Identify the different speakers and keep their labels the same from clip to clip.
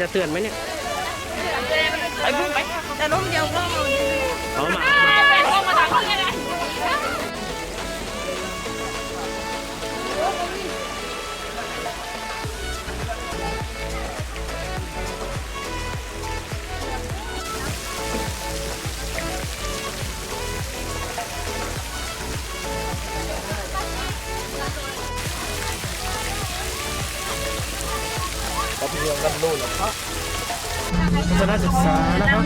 Speaker 1: จะเตือนไหมเนี่ย
Speaker 2: ไปพุ่งไปแต่ล้มเดียวก็
Speaker 1: เอามา
Speaker 2: ล้มมาทางนี้เลย
Speaker 1: คณะศึกษานะครับ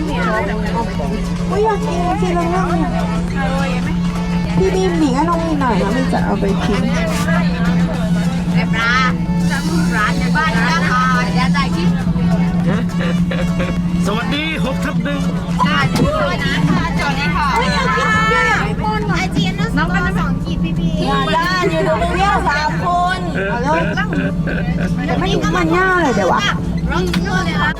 Speaker 3: ไม่อยากกินทีละเรื่องเนี่ยพี่บีมหนีให้น้องหน่อยนะมันจะเอาไปทิ้ง
Speaker 2: แบบร้านร้านในบ้านราคาอย่าใจคิด
Speaker 1: สวัสดีหกทับหนึ่ง
Speaker 2: ค่ะสวัสดีค่ะจอดเลยค่ะไม่อยากกินเนี่ยไอจีนน้องกันสองขีดพี่พี่
Speaker 3: ด้อยู่ตรงนี้สามคนเอาแล้วไม่อยู่มันย่าเลยเดี๋ยววะ
Speaker 2: ร้องนวดเลยนะ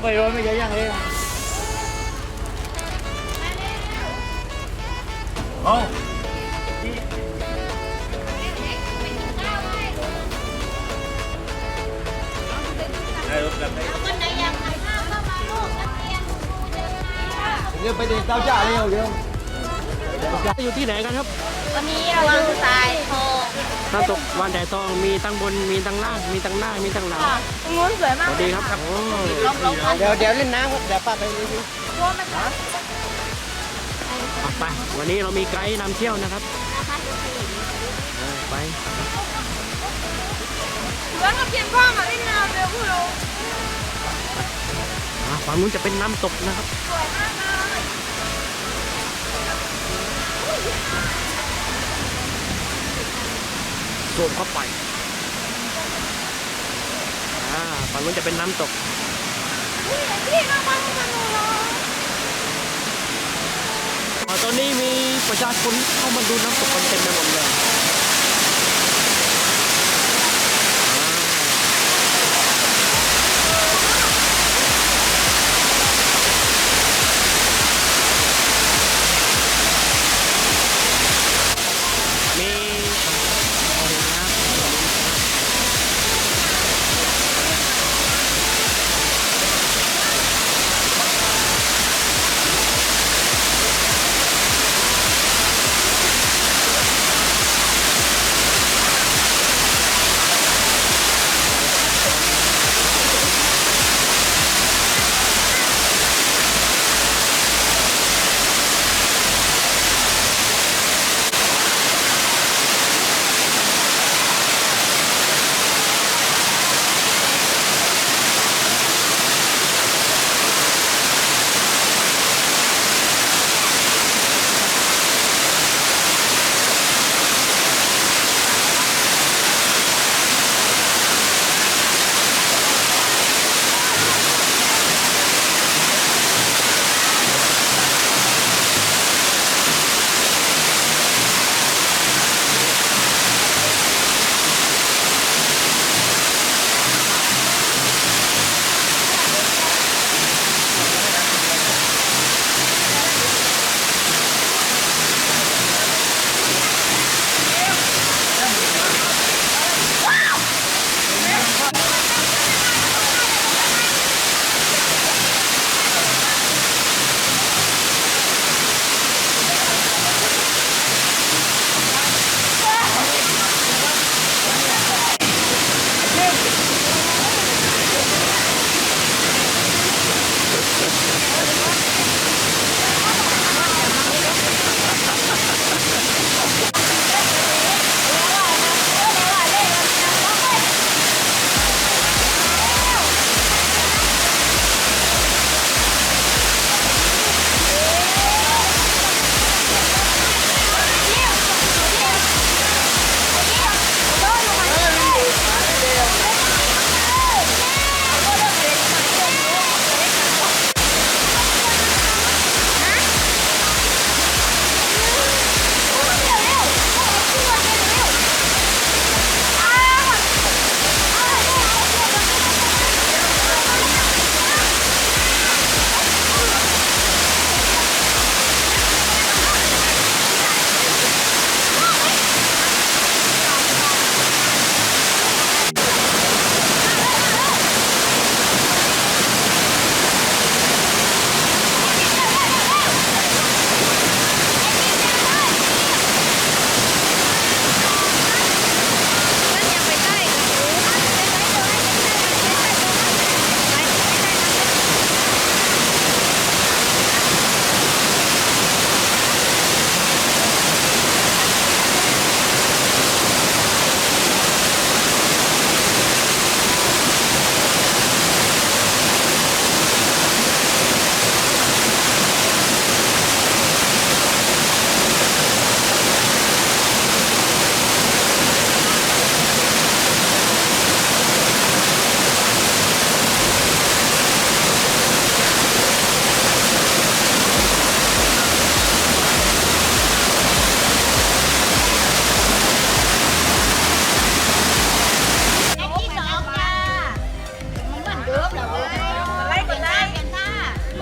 Speaker 1: ไปร้อนไม่เยอะยังเลย อ
Speaker 2: ยู่
Speaker 1: ที่ไหนกันครับ
Speaker 2: วันนี้เราอยู่สายโทร
Speaker 1: น้ำตกวานแดดทองมีทั้งบนมีทั้งล่างมีทั้งหน้ามีทั้งหลัง
Speaker 2: ตรงนู้นสวย
Speaker 1: ส
Speaker 2: มาก
Speaker 1: วัสดีครับโอ้
Speaker 2: ลมลม
Speaker 4: เดี๋ยวเดี๋ยวเล่นน้ำครับเดี๋ยวป้าไปดูสิ
Speaker 1: เอาไปวันนี้เรามีไกด์นำเที่ยวนะครับเออไป
Speaker 2: แล้วก็เพียงพ่อมาเล่นน้ำเร็วพูดเรา
Speaker 1: อะฝั่งนู้นจะเป็นน้ำตกนะครับ
Speaker 2: สวยมาก เลย
Speaker 1: โซมเข้าไปอ่าฝั่งนู้นจะเป็นน้ำตก
Speaker 2: พี่เรามาสนุกเลย
Speaker 1: อ่าตอนนี้มีประชาชนเข้ามาดูน้ำตกกันเต็มไปหมดเลย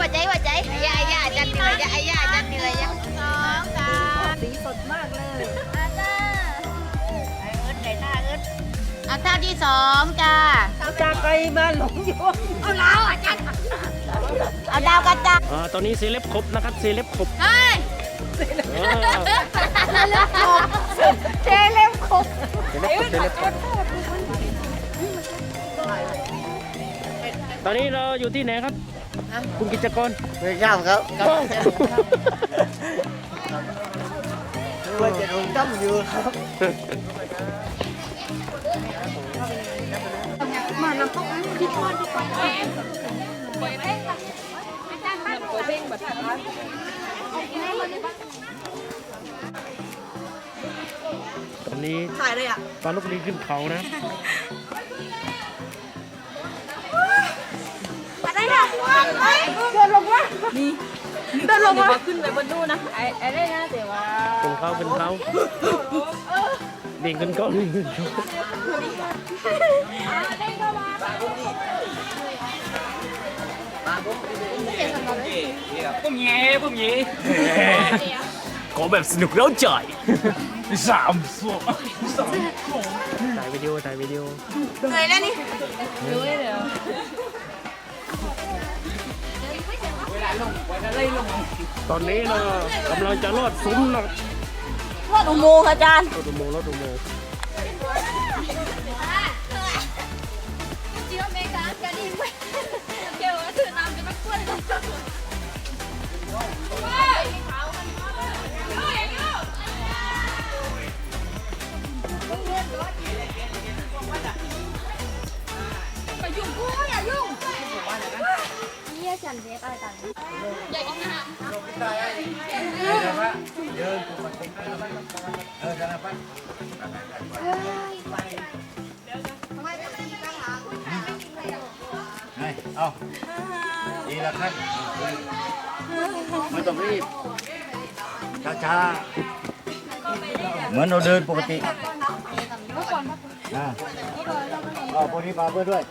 Speaker 1: หัวใจหัวใจไอ้
Speaker 2: ยาไอ้ยาจัดเหนือยจ้ะ
Speaker 1: ไอ้ยาจัดเหนือ้ะ
Speaker 2: สองสาสีสดมากเลยอาจายเอิร์ไก่ท่าเอิร์เอาท่าที่สองจ้าอา
Speaker 4: จารย์ไปมาหลงโยง
Speaker 2: เอาลาวอาจารย์เอาดาวกันจา
Speaker 1: อ่าตอนนี้เซเลบครบนะครับเซเลบครบ
Speaker 2: เฮ้ย
Speaker 1: เออ
Speaker 2: เจเล่มครบ
Speaker 1: เซเลบครบเซเลบครบตอนนี้เราอยู่ที่ไหนครับ คุณกิจกร
Speaker 4: ไม่ทราบครับว่าจะลงจ้ำอยู่ครับ
Speaker 2: มาน้ำตกที่ทอดดีกว่าเปิดเพลงค่ะอาจารย์บ้านเปิดเพลงแบบ
Speaker 1: ตอนนี้
Speaker 2: ถ่ายเลยอะ
Speaker 1: ปลาลูกนี้ขึ้นเขานะ
Speaker 2: อะไรอะเดินลงมานี่เดินลงมาขึ้นไปบนนู่นนะไอ้ไอ้ได้นะแต่ว่า
Speaker 1: เป็นเขาเป็นเขาดิ่งขึ้นเขาดิ่งขึ้นเขา
Speaker 5: พวกเงี้พวกเงี้ขอแบบสนุกแล้วใจสามสอง
Speaker 1: ถ่ายวิดีโอถ่ายวิดีโอ
Speaker 2: เหนื่อยแล้วนี่
Speaker 1: ตอนนี้เรากำลังจะลอดซุ้มนะ
Speaker 2: ทอดอุโมงค์อาจารย์
Speaker 1: ลอดอุโมงค์ลอดอุโมงค์
Speaker 2: จิโอเมกาจะดีไหมเกี่ยวกับถือน้ำจะมาคุ้นเลยไปยุ่งกูอย่ายุ่ง ไรต่างอย่ากินน้ำ
Speaker 6: เอาดีละขั้นไม่ต้องรีบช้าๆเหมือนเราเดินปกติอ่าเอาพวกนี้มาเพื่อด้วย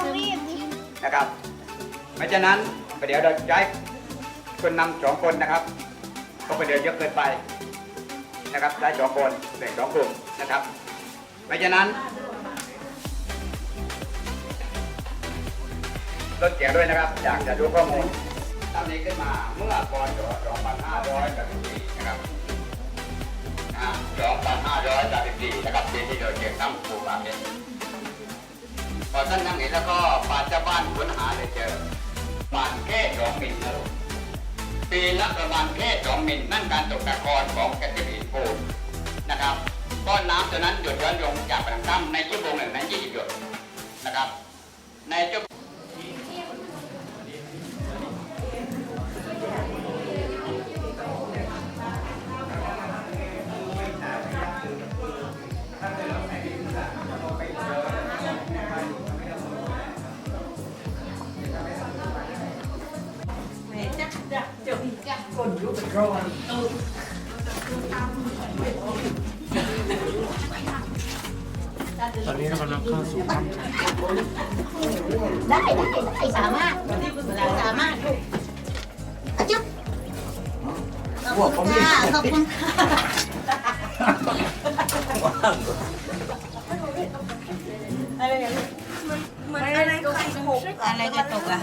Speaker 2: ต้องรีบ
Speaker 7: นะครับเพราะฉะนั้นประเดี๋ยวเราย้ายคนนำสองคนนะครับก็ประเดี๋ยวเยอะเกินไปนะครับได้สองคนแบ่งสองกลุ่มนะครับเพราะฉะนั้นลดเสียงด้วยนะครับอยากจะดูข้อมูลทำนี้ขึ้นมาเมื่อพศ2534นะครับอ่า2534นะครับเปีที่เราเก็บน้ำปูปลาเป็น พอท่านนั่งเห็นแล้วก็ป่าเจ้าบ้านค้นหาเลยเจอปานแค่สองมิลนะลูกปีละประมาณแค่สองมิลนั่นการตกตะกอนของแกติลีนปูนนะครับก้อนน้ำตัวนั้นหยดย้อนลงจากผนังถ้ำในชั่วโมงหนึ่งนั้นยี่สิบหยดนะครับในชั่ว
Speaker 1: ตอนนี้เรากำลังเข้าสู่ถ้ำ
Speaker 2: ได้ได้ได้สามารถสามารถลูกอะจุ๊บขอบคุณค่ะขอบคุณค่ะอะไรจะตกอะ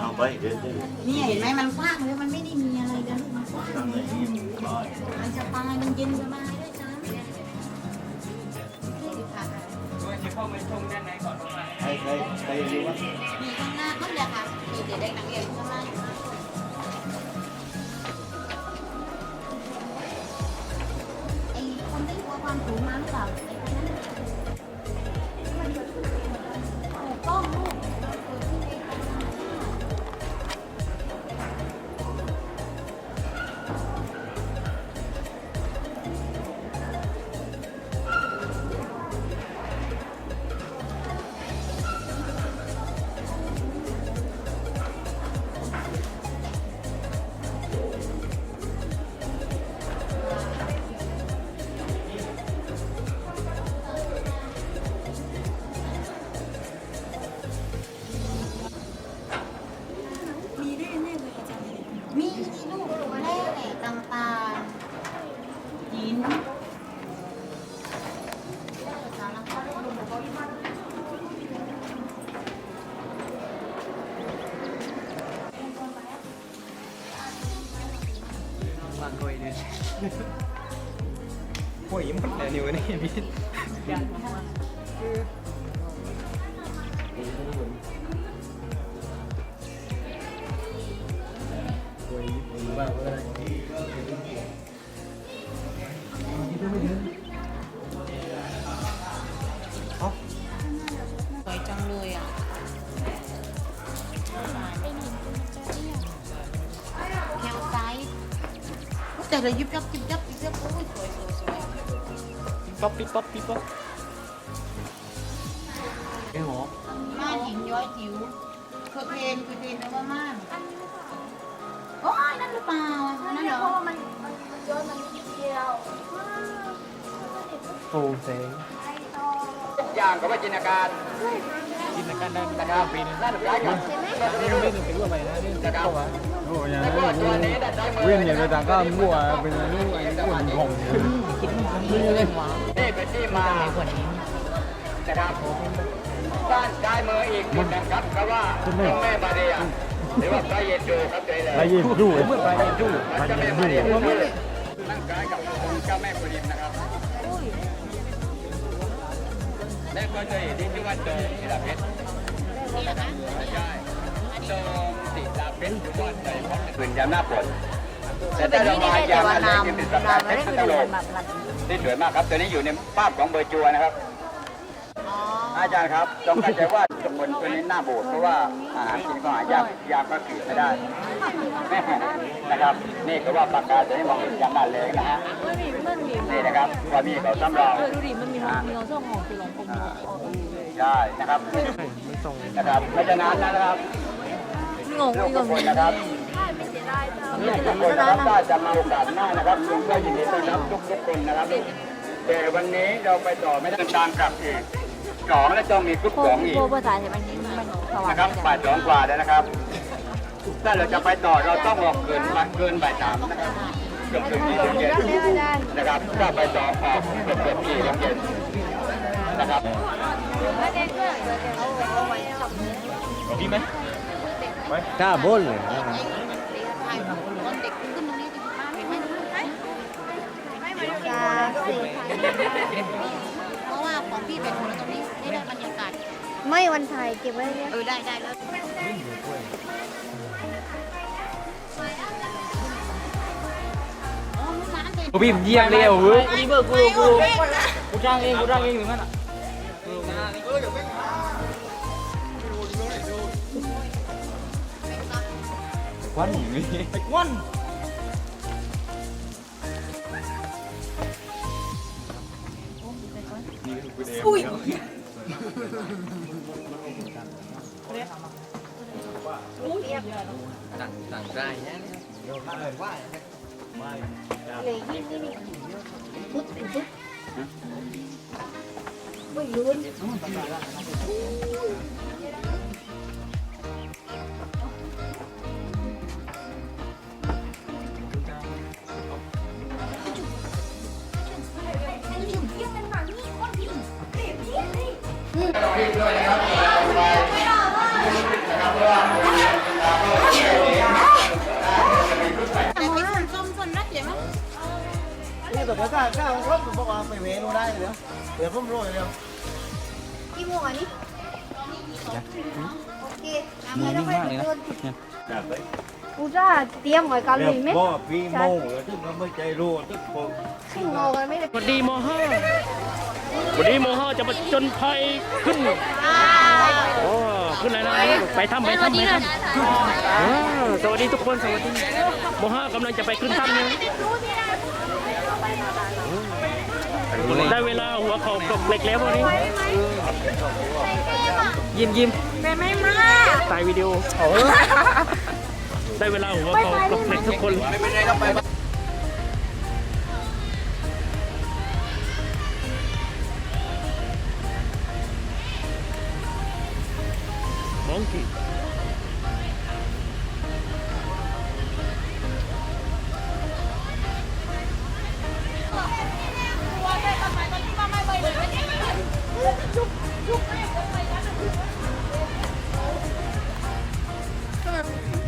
Speaker 6: เอาไปเดินได้
Speaker 2: นี่เห็นไหมมันกว้างเลยมันไม่ได้มีอะไรเลยลูกมันกว้างเลยมันจะตายมันเย็นสบายด้วยซ้ำ
Speaker 6: ใครใครใครรู้ว่า
Speaker 2: มีข้างหน้านั่นแหละค่ะมีเด็กนักเรียนข้างหน้า ว
Speaker 4: ยเลยโอ้ยมันแนวนิ้วนี่พี่
Speaker 2: แต่เลยยิบยับยิบยับยิบยับโอ้ยสวยสวยสวย
Speaker 1: ป๊อปปี้ป๊อปปี้ป๊อป
Speaker 4: เอ้หรอ
Speaker 2: ม่านหินย้อยจิ๋วเคยเพนเคยเพนแล้วว่าม่านโอ้ยนั่นหรือเปล่านั่นเหรอ
Speaker 4: โอ้เซ็ง
Speaker 7: อย่างกับว่าจินตนาการ
Speaker 4: กินในการได้
Speaker 7: นะครับนั่นคล้ายกัน
Speaker 4: นี่ไม่ถึงไปด้วยไปนะนี่
Speaker 7: นะค รับ
Speaker 4: โอ้ย
Speaker 7: แล้วก็ตัวนี้ได้ใช้มือ
Speaker 4: เวียนเนี่ยไปต่างก็มั่วเป็นนู่นไอ้อ้วนผง
Speaker 7: นี่เป็นที่มานะครับด้านซ้ายมืออีกจุดหนึงครับเพราะว่าเจ้าแม่มาเรียหรือว่าพระเยซูครับเลยเลย
Speaker 4: ไปยิงดูเมื่อไปยิงดู
Speaker 7: พระเจ้าแม่มาเรียคือนั่งคล้ายกับองค์เจ้าแม่กุลิมนะครับและก็จะเห็นที่ชื่อว่าโดมศิลาเพชรใช่ โดมศิลาเพชรหรือว่าใจพร้อมคืนยามหน้าฝนแต่ถ้าเรามายามอะไรที่เป็นประกายเพชรพัทโลกนี่สวยมากครับ ตัวนี้อยู่ในภาพของเบอร์จัวนะครับอาจารย์ครับต้องเข้าใจว่าตำบลตัวนี้หน้าโบสถ์เพราะว่าอาหารกินก็หายากยากก็กรีดไม่ได้นะครับ นี่ก็ว่าปากกาจะให้มองเห็นอย่างนั้นเลยนะฮะนี่นะครับว่ามีเขาซ้ำรองดูดิมันมีมีเขาส่งของคือหลวงพ่อใช่นะครับนะครับเพราะฉะนั้นนะครับ ลูกทุกคนนะครับลูกทุกคนนะครับถ้าจะมาโอกาสหน้านะครับลุงก็ยินดีต้อนรับทุกทุกๆคนนะครับแต่วันนี้เราไปต่อไม่ได้ตามกลับอีกสองแล้วต้องมีกรุ๊ปสองอีก
Speaker 8: ภาษาใช่ไหมนี่มันสว่าง
Speaker 7: นะครับบ่ายสองกว่าแล้วนะครับถ้าเราจะไปต่อเราต้องออกเกินมาเกินบ่ายสามนะครับเกือบถึงสี่โมงเย็นนะครับถ้าไปต่อออกเกือบเกือบสี่โมงเย็นนะครับ
Speaker 4: พี่ไหม กล้าบ่นเลย
Speaker 2: ถ่ายรูปตอนเด็กขึ้นตรงนี้จะเห็นไหมเพราะว่าของพี่เป็นคนตรงนี้ได้ได้บรรยากาศ
Speaker 8: ไม่วันไทยเก็บไว้เนี่ย
Speaker 2: เออได้ได้แล้วอ๋อร้านเด็ก
Speaker 4: กูบีบเยี่ยมเลยเว้ยกูเบอร์กูกูกูจ้างเองกูจ้างเองถึงนั้นอะ
Speaker 9: one Bạch one Ui.
Speaker 8: Ui. Tặng, tặng dài nhá Này, đi, đi, đi Phút, phút Mình luôn
Speaker 4: วันนี้วัน
Speaker 2: แต่ไปส้มส้มส้มรักเดี๋ยวมั้ง
Speaker 4: นี่แต่ภาษาข้าวรบบอกว่าไปเวนูได้เลยเดี๋ยวผมโรยเร็ว
Speaker 8: กี่โมงอะนี่โอเคมีแล้วไปเดินะกูจะเตรียมไว้กันเลยไหม
Speaker 6: พ่อพี่โมงแล้วที่มันไม่ใจรู้ทุกคน
Speaker 8: ขึ้นงอกันไม่ได้
Speaker 1: สวัสดีมห้า วันนี้มห้าจะมาจนภัยขึ้นโอ้ขึ้นอะไรนะไปถ้ำไปถ้ำไปถ้ำอ่าสวัสดีทุกคนสวัสดีมห้ากำลังจะไปขึ้นถ้ำเนี่ยได้เวลาหัวเขากบเหล็กแล้ววันนี้
Speaker 4: ยิ้มยิ้ม
Speaker 1: ถ่ายวิดีโอได้เวลาหัวเขากบเหล็กทุกคน
Speaker 10: monkey.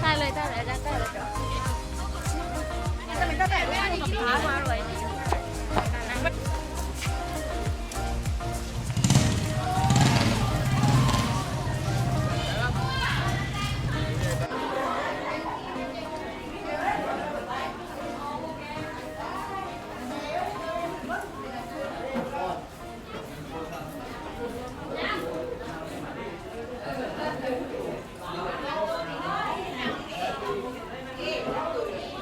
Speaker 10: Tay lại, tay lại, tay lại. Tay lại, tay lại.